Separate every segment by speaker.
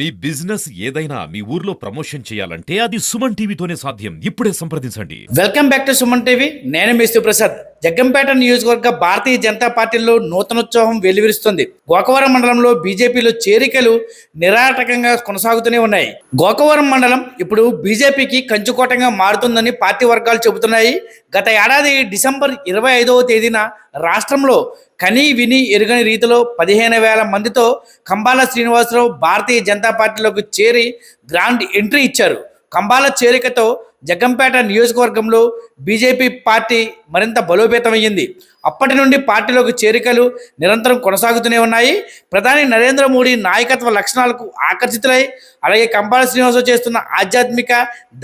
Speaker 1: మీ business ఏదైనా మీ ఊర్లో promotion చేయాలంటే అది సుమన్ టీవీతోనే సాధ్యం. ఇప్పుడే సంప్రదించండి.
Speaker 2: Welcome back to Suman TV. నేను మీ ప్రసాద్ జగ్గంపేట నియోజకవర్గ భారతీయ జనతా పార్టీలో నూతనోత్సవం వెలువరిస్తుంది. గోకవరం మండలంలో బీజేపీలో చేరికలు నిరాటకంగా కొనసాగుతూనే ఉన్నాయి. గోకవరం మండలం ఇప్పుడు బీజేపీకి కంచుకోటంగా మారుతుందని పార్టీ వర్గాలు చెబుతున్నాయి. గత ఏడాది డిసెంబర్ ఇరవై ఐదవ తేదీన రాష్ట్రంలో కని విని ఎరుగని రీతిలో పదిహేను వేల మందితో కంబాల శ్రీనివాసరావు భారతీయ జనతా పార్టీలోకి చేరి గ్రాండ్ ఎంట్రీ ఇచ్చారు. కంబాల చేరికతో జగ్గంపేట నియోజకవర్గంలో బీజేపీ పార్టీ మరింత బలోపేతమయ్యింది. అప్పటి నుండి పార్టీలోకి చేరికలు నిరంతరం కొనసాగుతూనే ఉన్నాయి. ప్రధాని నరేంద్ర మోడీ నాయకత్వ లక్షణాలకు ఆకర్షితులై అలాగే కంపాల శ్రీనివాసరావు చేస్తున్న ఆధ్యాత్మిక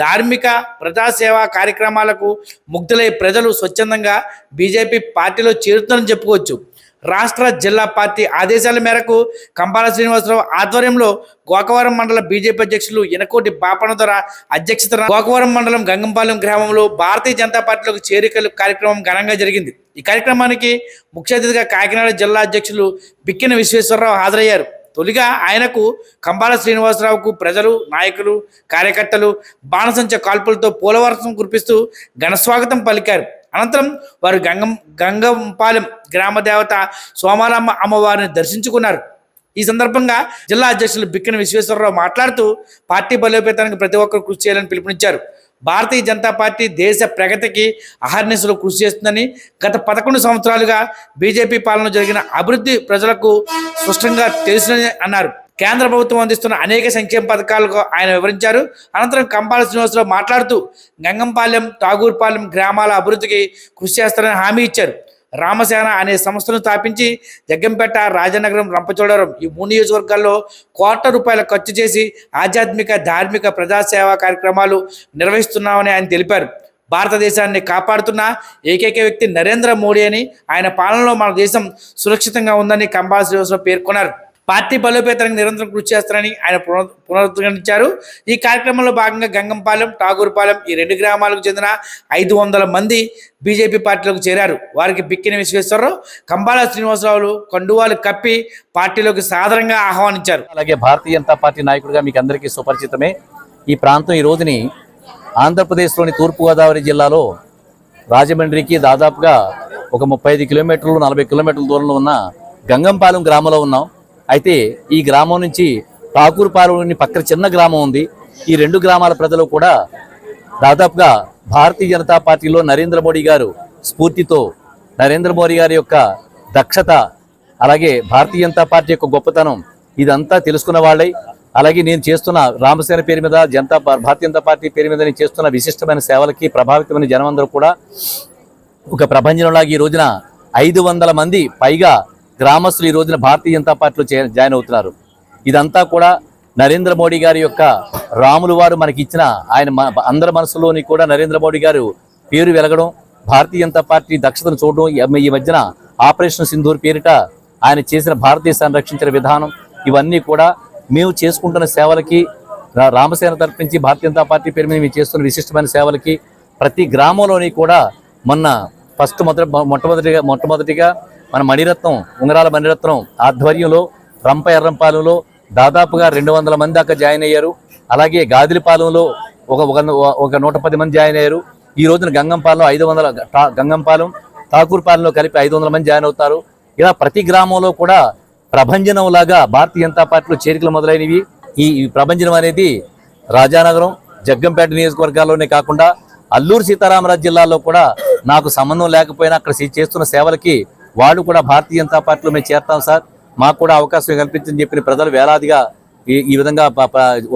Speaker 2: ధార్మిక ప్రజాసేవా కార్యక్రమాలకు ముగ్ధులై ప్రజలు స్వచ్ఛందంగా బీజేపీ పార్టీలో చేరుతుందని చెప్పుకోవచ్చు. రాష్ట్ర జిల్లా పార్టీ ఆదేశాల మేరకు కంబాల శ్రీనివాసరావు ఆధ్వర్యంలో గోకవరం మండల బీజేపీ అధ్యక్షులు ఎనకోటి ద్వారా అధ్యక్షతన గోకవరం మండలం గంగంపాలెం గ్రామంలో భారతీయ జనతా పార్టీలోకి చేరికలు కార్యక్రమం ఘనంగా జరిగింది. ఈ కార్యక్రమానికి ముఖ్య అతిథిగా కాకినాడ జిల్లా అధ్యక్షులు బిక్కిన విశ్వేశ్వరరావు హాజరయ్యారు. తొలిగా ఆయనకు కంబాల శ్రీనివాసరావుకు ప్రజలు నాయకులు కార్యకర్తలు బాణసంచ కాల్పులతో పూలవర్షం కురిపిస్తూ ఘనస్వాగతం పలికారు. అనంతరం వారు గంగం గంగంపాలెం గ్రామదేవత దేవత అమ్మవారిని దర్శించుకున్నారు. ఈ సందర్భంగా జిల్లా అధ్యక్షులు బిక్కిన విశ్వేశ్వరరావు మాట్లాడుతూ పార్టీ బలోపేతానికి ప్రతి ఒక్కరు కృషి చేయాలని పిలుపునిచ్చారు. భారతీయ జనతా పార్టీ దేశ ప్రగతికి అహర్నిశలు కృషి చేస్తుందని గత పదకొండు సంవత్సరాలుగా బీజేపీ పాలన జరిగిన అభివృద్ధి ప్రజలకు స్పష్టంగా తెలుసునని అన్నారు. కేంద్ర ప్రభుత్వం అందిస్తున్న అనేక సంక్షేమ పథకాలకు ఆయన వివరించారు. అనంతరం కంపాల శ్రీనివాసరావు మాట్లాడుతూ గంగంపాలెం తాగూర్పాలెం గ్రామాల అభివృద్ధికి కృషి చేస్తారని హామీ ఇచ్చారు. రామసేన అనే సంస్థను స్థాపించి జగ్గంపేట రాజనగరం రంపచోడవరం ఈ మూడు నియోజకవర్గాల్లో కోట్ల రూపాయల ఖర్చు చేసి ఆధ్యాత్మిక ధార్మిక ప్రజాసేవా కార్యక్రమాలు నిర్వహిస్తున్నామని ఆయన తెలిపారు. భారతదేశాన్ని కాపాడుతున్న ఏకైక వ్యక్తి నరేంద్ర మోడీ అని ఆయన పాలనలో మన దేశం సురక్షితంగా ఉందని కంబాల శ్రీనివాసరావు పేర్కొన్నారు. పార్టీ బలోపేతానికి నిరంతరం కృషి చేస్తారని ఆయన పునరు పునరుద్ధరించారు. ఈ కార్యక్రమంలో భాగంగా గంగంపాలెం ఠాగూర్పాలెం ఈ రెండు గ్రామాలకు చెందిన ఐదు వందల మంది బీజేపీ పార్టీలోకి చేరారు. వారికి బిక్కిన విశ్వేశ్వరరావు కంబాల శ్రీనివాసరావులు కండువాలు కప్పి పార్టీలోకి సాధారణంగా ఆహ్వానించారు.
Speaker 3: అలాగే భారతీయ జనతా పార్టీ నాయకుడిగా మీకు అందరికీ సుపరిచితమే. ఈ ప్రాంతం ఈ రోజుని ఆంధ్రప్రదేశ్లోని తూర్పుగోదావరి జిల్లాలో రాజమండ్రికి దాదాపుగా ఒక ముప్పై ఐదు కిలోమీటర్లు నలభై కిలోమీటర్ల దూరంలో ఉన్న గంగంపాలెం గ్రామంలో ఉన్నాం. అయితే ఈ గ్రామం నుంచి ఠాకూర్పాలెం పక్కన చిన్న గ్రామం ఉంది. ఈ రెండు గ్రామాల ప్రజలు కూడా దాదాపుగా భారతీయ జనతా పార్టీలో నరేంద్ర మోడీ గారు స్ఫూర్తితో నరేంద్ర మోడీ గారి యొక్క దక్షత అలాగే భారతీయ జనతా పార్టీ యొక్క గొప్పతనం ఇదంతా తెలుసుకున్న వాళ్ళై అలాగే నేను చేస్తున్న రామసేన పేరు మీద జనతా భారతీయ జనతా పార్టీ పేరు మీద నేను చేస్తున్న విశిష్టమైన సేవలకి ప్రభావితమైన జనమందరూ కూడా ఒక ప్రభంజనంలాగా ఈ రోజున ఐదు వందల మంది పైగా గ్రామస్తులు ఈ రోజున భారతీయ జనతా పార్టీలో చే- జాయిన్ అవుతున్నారు. ఇదంతా కూడా నరేంద్ర మోడీ గారి యొక్క రాములు వారు మనకి ఇచ్చిన ఆయన అందరి మనసులోని కూడా నరేంద్ర మోడీ గారు పేరు వెలగడం భారతీయ జనతా పార్టీ దక్షతను చూడడం ఈ- మధ్యన ఆపరేషన్ సింధూర్ పేరిట ఆయన చేసిన భారతదేశాన్ని రక్షించిన విధానం ఇవన్నీ కూడా మేము చేసుకుంటున్న సేవలకి రామసేన తరపించి భారతీయ జనతా పార్టీ పేరు మీద మేము చేస్తున్న విశిష్టమైన సేవలకి ప్రతి గ్రామంలోని కూడా మొన్న ఫస్ట్ మొదటి మొట్టమొదటిగా మొట్టమొదటిగా మన మణిరత్నం ఉంగరాల మణిరత్నం ఆధ్వర్యంలో రంప ఎర్రంపాలెంలో దాదాపుగా రెండు వందల మంది దాకా జాయిన్ అయ్యారు. అలాగే గాదిలిపాలెంలో ఒక ఒక ఒక నూట పది మంది జాయిన్ అయ్యారు. ఈ రోజున గంగంపాలెం ఐదు వందల గంగంపాలెం ఠాకూర్పాలెంలో కలిపి ఐదు వందల మంది జాయిన్ అవుతారు. ఇలా ప్రతి గ్రామంలో కూడా ప్రభంజనం లాగా భారతీయ జనతా పార్టీలో చేరికలు మొదలైనవి. ఈ ప్రభంజనం అనేది రాజానగరం జగ్గంపేట నియోజకవర్గాల్లోనే కాకుండా అల్లూరు సీతారామరాజు జిల్లాలో కూడా నాకు సంబంధం లేకపోయినా అక్కడ చేస్తున్న సేవలకి వాళ్ళు కూడా భారతీయ జనతా పార్టీలో మేము చేరతాం సార్. మాకు కూడా అవకాశం కల్పించని చెప్పిన ప్రజలు వేలాదిగా ఈ ఈ విధంగా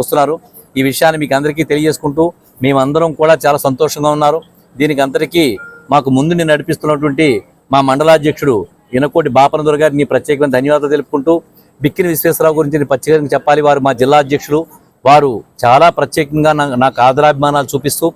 Speaker 3: వస్తున్నారు. ఈ విషయాన్ని మీకు అందరికీ తెలియజేసుకుంటూ మేమందరం కూడా చాలా సంతోషంగా ఉన్నారు. దీనికి అందరికీ మాకు ముందుని నడిపిస్తున్నటువంటి మా మండలాధ్యక్షుడు ఇనకోటి బాపనదుర గారిని ప్రత్యేకమైన ధన్యవాదాలు తెలుపుకుంటూ బిక్కిన విశ్వేశ్వరరావు గురించి నేను ప్రత్యేకంగా చెప్పాలి. వారు మా జిల్లా అధ్యక్షులు. వారు చాలా ప్రత్యేకంగా నాకు ఆదరాభిమానాలు చూపిస్తూ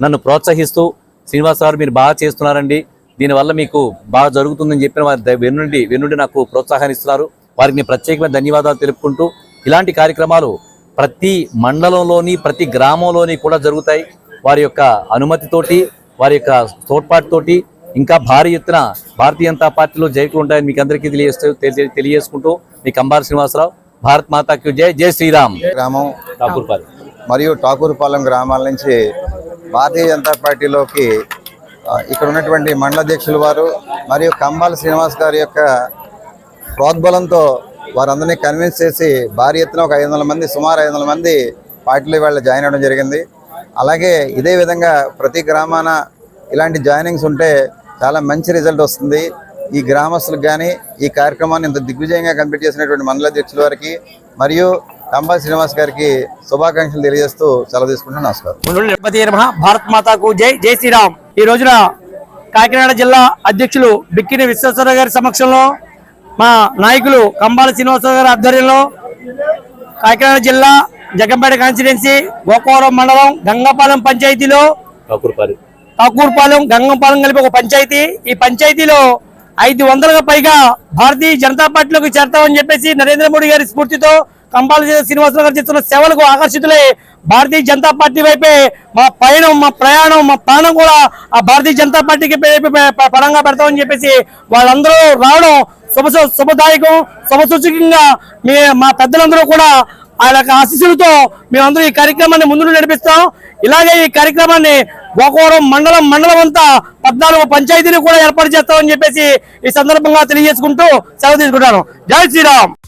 Speaker 3: నన్ను ప్రోత్సహిస్తూ శ్రీనివాసరావు మీరు బాగా చేస్తున్నారండి. దీనివల్ల మీకు బాగా జరుగుతుందని చెప్పిన వారి వెన్నుండి వెన్నుండి నాకు ప్రోత్సాహాన్ని ఇస్తున్నారు. వారికి నేను ప్రత్యేకమైన ధన్యవాదాలు తెలుపుకుంటూ ఇలాంటి కార్యక్రమాలు ప్రతి మండలంలోని ప్రతి గ్రామంలోని కూడా జరుగుతాయి. వారి యొక్క అనుమతితోటి వారి యొక్క తోడ్పాటుతోటి ఇంకా భారీ ఎత్తున భారతీయ జనతా పార్టీలో జైకులు ఉంటాయని మీకు అందరికీ తెలియజేస్తూ తెలి- తెలియజేసుకుంటూ మీ కంబార శ్రీనివాసరావు భారత్ మాతాకి జై జై శ్రీరామ్.
Speaker 4: గ్రామం.
Speaker 3: ఠాకూర్పాల్.
Speaker 4: మరియు ఠాకూరుపాలెం గ్రామాల నుంచి భారతీయ జనతా పార్టీలోకి ఇక్కడ ఉన్నటువంటి మండలాధ్యక్షులు వారు మరియు కంబాల శ్రీనివాస్ గారి యొక్క ప్రోద్బలంతో వారందరినీ కన్విన్స్ చేసి భారీ ఎత్తున ఒక ఐదు వందల మంది సుమారు ఐదు వందల మంది పార్టీలో వాళ్ళు జాయిన్ అవ్వడం జరిగింది. అలాగే ఇదే విధంగా ప్రతి గ్రామాన ఇలాంటి జాయినింగ్స్ ఉంటే చాలా మంచి రిజల్ట్ వస్తుంది. ఈ గ్రామస్తులకు కానీ ఈ కార్యక్రమాన్ని ఇంత దిగ్విజయంగా కంప్లీట్ చేసినటువంటి మండల అధ్యక్షుల వారికి మరియు కంబా శ్రీనివాస్ గారికి శుభాకాంక్షలు తెలియజేస్తూ సెలవు తీసుకుంటున్నాను. నమస్కారం.
Speaker 5: భారత్ మాతాకు జై జై శ్రీరామ్. ఈ రోజున కాకినాడ జిల్లా అధ్యక్షులు బిక్కిని విశ్వేశ్వర గారి సమక్షంలో మా నాయకులు కంబాల శ్రీనివాసరావు గారి ఆధ్వర్యంలో కాకినాడ జిల్లా జగంపేట కాన్స్టిట్యున్సీ గోకవరం మండలం గంగాపాలెం పంచాయతీలో
Speaker 3: ఠాకూర్పాలెం
Speaker 5: గంగంపాలెం కలిపి ఒక పంచాయతీ. ఈ పంచాయతీలో ఐదు వందలకు పైగా భారతీయ జనతా పార్టీలోకి చేరతామని చెప్పేసి నరేంద్ర మోడీ గారి స్ఫూర్తితో కంపాల శ్రీనివాసరావు గారు చేస్తున్న సేవలకు ఆకర్షితులై భారతీయ జనతా పార్టీ వైపే మా పయనం మా ప్రయాణం మా ప్రాణం కూడా ఆ భారతీయ జనతా పార్టీకి పరంగా పెడతామని చెప్పేసి వాళ్ళందరూ రావడం శుభ శుభదాయకం శుభసూచకంగా మీ మా పెద్దలందరూ కూడా ఆయన యొక్క ఆశీస్సులతో మేమందరూ ఈ కార్యక్రమాన్ని ముందు నడిపిస్తాం. ఇలాగే ఈ కార్యక్రమాన్ని గోకవరం మండలం మండలం అంతా పద్నాలుగు పంచాయతీలు కూడా ఏర్పాటు చేస్తామని చెప్పేసి ఈ సందర్భంగా తెలియజేసుకుంటూ సెలవు తీసుకుంటాను జై శ్రీరామ్!